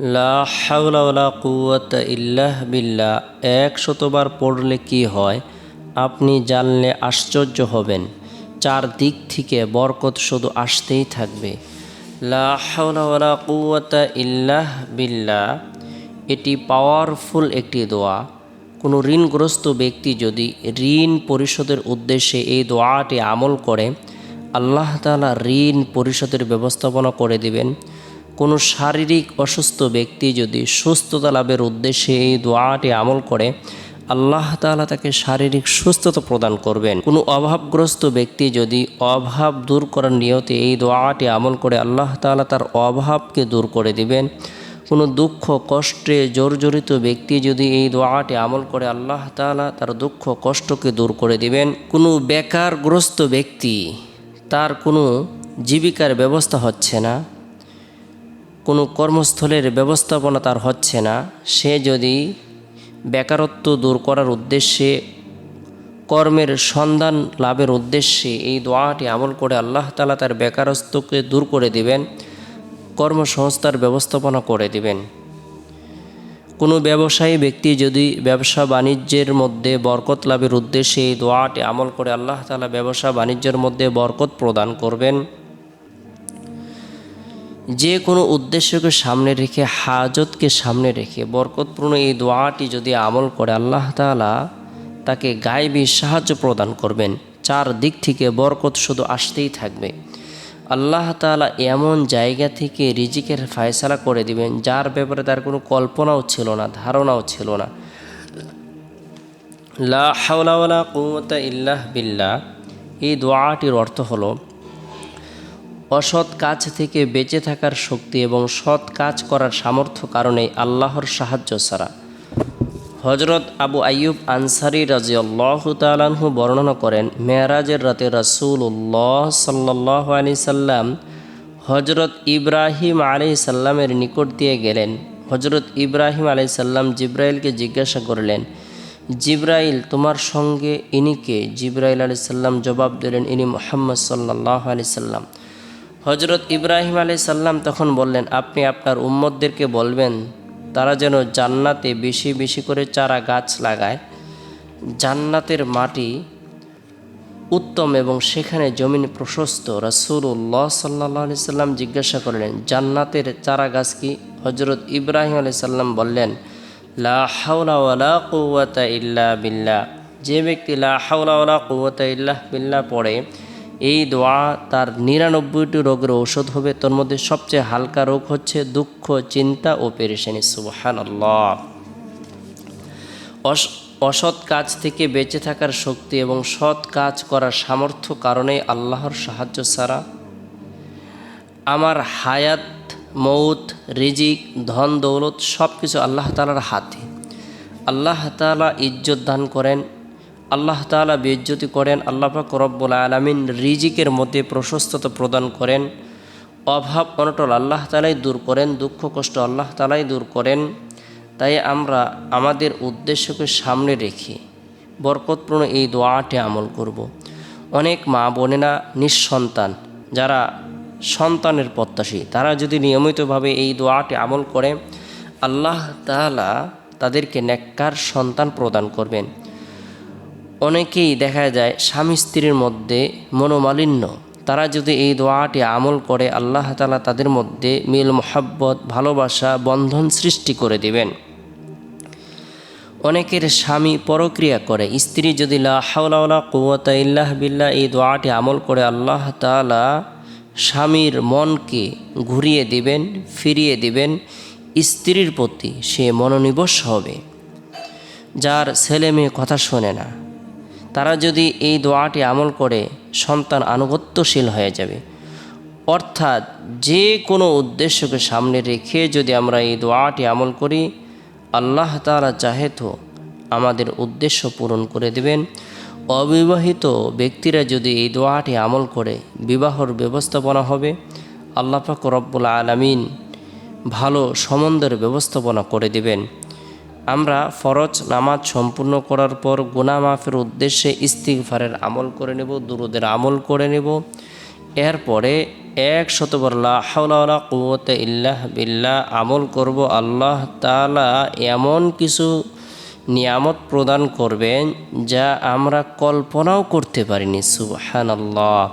লা হাওলা ওয়ালা কুওয়াতা ইল্লাহ বিল্লাহ। একশতবার পড়লে কি হয়? আপনি জানলে আশ্চর্য হবেন। চার দিক থেকে বরকত শুধু আসতেই থাকবে। লা হাওলা ওয়ালা কুওয়াতা ইল্লাহ বিল্লাহ। এটি পাওয়ারফুল একটি দোয়া। কোনো ঋণগ্রস্ত ব্যক্তি যদি ঋণ পরিশোধের উদ্দেশ্যে এই দোয়াটি আমল করে, আল্লাহ তাআলা ঋণ পরিশোধের ব্যবস্থাপনা করে দিবেন। কোনো শারীরিক অসুস্থ ব্যক্তি যদি সুস্থতা লাভের উদ্দেশ্যে এই দোয়াটি আমল করে, আল্লাহ তালা তাকে শারীরিক সুস্থতা প্রদান করবেন। কোনো অভাবগ্রস্ত ব্যক্তি যদি অভাব দূর করার নিয়তে এই দোয়াটি আমল করে, আল্লাহ তাআলা তার অভাবকে দূর করে দিবেন। কোনো দুঃখ, কষ্টে জর্জরিত ব্যক্তি যদি এই দোয়াটি আমল করে, আল্লাহ তাআলা তার দুঃখ, কষ্টকে দূর করে দিবেন। কোনো বেকারগ্রস্ত ব্যক্তি তার কোনো জীবিকার ব্যবস্থা হচ্ছে না। কোনো কর্মস্থলের ব্যবস্থাপনা তার হচ্ছে না। সে যদি বেকারত্ব দূর করার উদ্দেশ্যে, কর্মের সন্ধান লাভের উদ্দেশ্যে এই দোয়াটি আমল করে আল্লাহ তালা তার বেকারত্বকে দূর করে দিবেন, কর্মসংস্থার ব্যবস্থাপনা করে দিবেন। কোনো ব্যবসায়ী ব্যক্তি যদি ব্যবসা বাণিজ্যের মধ্যে বরকত লাভের উদ্দেশ্যে এই দোয়াটি আমল করে আল্লাহ তালা ব্যবসা বাণিজ্যের মধ্যে বরকত প্রদান করবেন যে কোনো উদ্দেশ্যকে সামনে রেখে, হাজতকে সামনে রেখে, বরকতপূর্ণ এই দোয়াটি যদি আমল করে, আল্লাহ তাআলা তাকে গায়েবী সাহায্য প্রদান করবেন। চার দিক থেকে বরকত শুধু আসতেই থাকবে। আল্লাহ তাআলা এমন জায়গা থেকে রিজিকের ফায়সালা করে দিবেন, যার ব্যাপারে তার কোনো কল্পনাও ছিল না, ধারণাও ছিল না। লা হাওলা ইল্লাহ বিল্লাহ। এই দোয়াটির অর্থ হলো অসৎ কাজ থেকে বেঁচে থাকার শক্তি এবং সৎ কাজ করার সামর্থ্য কারণে আল্লাহর সাহায্য ছাড়া। হজরত আবু আইয়ুব আনসারি রাজিয়াল্লাহ তালাহু বর্ণনা করেন, মেয়ারাজের রাতে রাসুল্লাহ সাল্লাহ আলি সাল্লাম হজরত ইব্রাহিম আলি সাল্লামের নিকট দিয়ে গেলেন। হজরত ইব্রাহিম আলি সাল্লাম জিব্রাইলকে জিজ্ঞাসা করলেন, জিব্রাইল, তোমার সঙ্গে ইনিকে জিব্রাইল আলি সাল্লাম জবাব দিলেন, ইনি মোহাম্মদ সাল্লাহ আলি সাল্লাম। হজরত ইব্রাহিম আলি সাল্লাম তখন বললেন, আপনি আপনার উম্মদদেরকে বলবেন, তারা যেন জান্নাতে বেশি বেশি করে চারা গাছ লাগায়। জান্নাতের মাটি উত্তম এবং সেখানে জমিন প্রশস্ত। রাসুল্লাহ সাল্লাহ আলি সাল্লাম জিজ্ঞাসা করলেন, জান্নাতের চারা গাছ কি? হজরত ইব্রাহিম আলি সাল্লাম বললেন, লা হাওলা ওয়ালা ইল্লা বিল্লাহ। যে ব্যক্তি লা হাওলা ইল্লাহ বিল্লাহ পড়ে এই দোয়া তার নিরানব্বইটি রোগের ঔষধ হবে। তোর মধ্যে সবচেয়ে হালকা রোগ হচ্ছে দুঃখ, চিন্তা ও পেরেশানি। সুবহান আল্লাহ অসৎ কাজ থেকে বেঁচে থাকার শক্তি এবং সৎ কাজ করার সামর্থ্য কারণে আল্লাহর সাহায্য ছাড়া আমার হায়াত মৌত রিজিক, ধন, দৌলত সব কিছু আল্লাহ তালার হাতে। আল্লাহ তালা ইজ্জত দান করেন আল্লাহ তালা বেজ্জতি করেন, আল্লাহ পাক রব্বুল আলমিন রিজিকের মধ্যে প্রশস্ততা প্রদান করেন, অভাব অনটল আল্লাহ তালাই দূর করেন, দুঃখ কষ্ট আল্লাহ তালাই দূর করেন তাই আমরা আমাদের উদ্দেশ্যকে সামনে রেখে বরকতপূর্ণ এই দোয়াটি আমল করব। অনেক মা বোনেরা নিঃসন্তান, যারা সন্তানের প্রত্যাশী, তারা যদি নিয়মিতভাবে এই দোয়াটি আমল করে, আল্লাহ তালা তাদেরকে নেককার সন্তান প্রদান করবেন অনেকেই দেখা যায় স্বামী স্ত্রীর মধ্যে মনোমালিন্য। তারা যদি এই দোয়াটি আমল করে, আল্লাহ তালা তাদের মধ্যে মিল, মোহাব্বত, ভালোবাসা, বন্ধন সৃষ্টি করে দিবেন। অনেকের স্বামী পরক্রিয়া করে, স্ত্রী যদি লা হাওলা কুয়াতা ইল্লাহ বিল্লাহ এই দোয়াটি আমল করে, আল্লাহ তালা স্বামীর মনকে ঘুরিয়ে দিবেন, ফিরিয়ে দিবেন, স্ত্রীর প্রতি সে মনোনিবশ হবে। যার ছেলে মেয়ে কথা শোনে না তারা যদি এই দোয়াটি আমল করে, সন্তান আনুগত্যশীল হয়ে যাবে। অর্থাৎ যে কোনো উদ্দেশ্যকে সামনে রেখে যদি আমরা এই দোয়াটি আমল করি, আল্লাহ তারা চাহে তো আমাদের উদ্দেশ্য পূরণ করে দেবেন। অবিবাহিত ব্যক্তিরা যদি এই দোয়াটি আমল করে, বিবাহর ব্যবস্থাপনা হবে, আল্লাহ পাক রব্বুল আলমিন ভালো সম্বন্ধের ব্যবস্থাপনা করে দেবেন। আমরা ফরজ নামাজ সম্পূর্ণ করার পর গুনা মাফের উদ্দেশ্যে ইস্তিগফারের আমল করে নেব, দুরুদের আমল করে নেব। এরপরে এক শতবার লা হাওলা ওয়ালা কুওয়াতা ইল্লাহ বিল্লাহ আমল করব। আল্লাহ তাআলা এমন কিছু নিয়ামত প্রদান করবেন যা আমরা কল্পনাও করতে পারিনি। সুবহানাল্লাহ।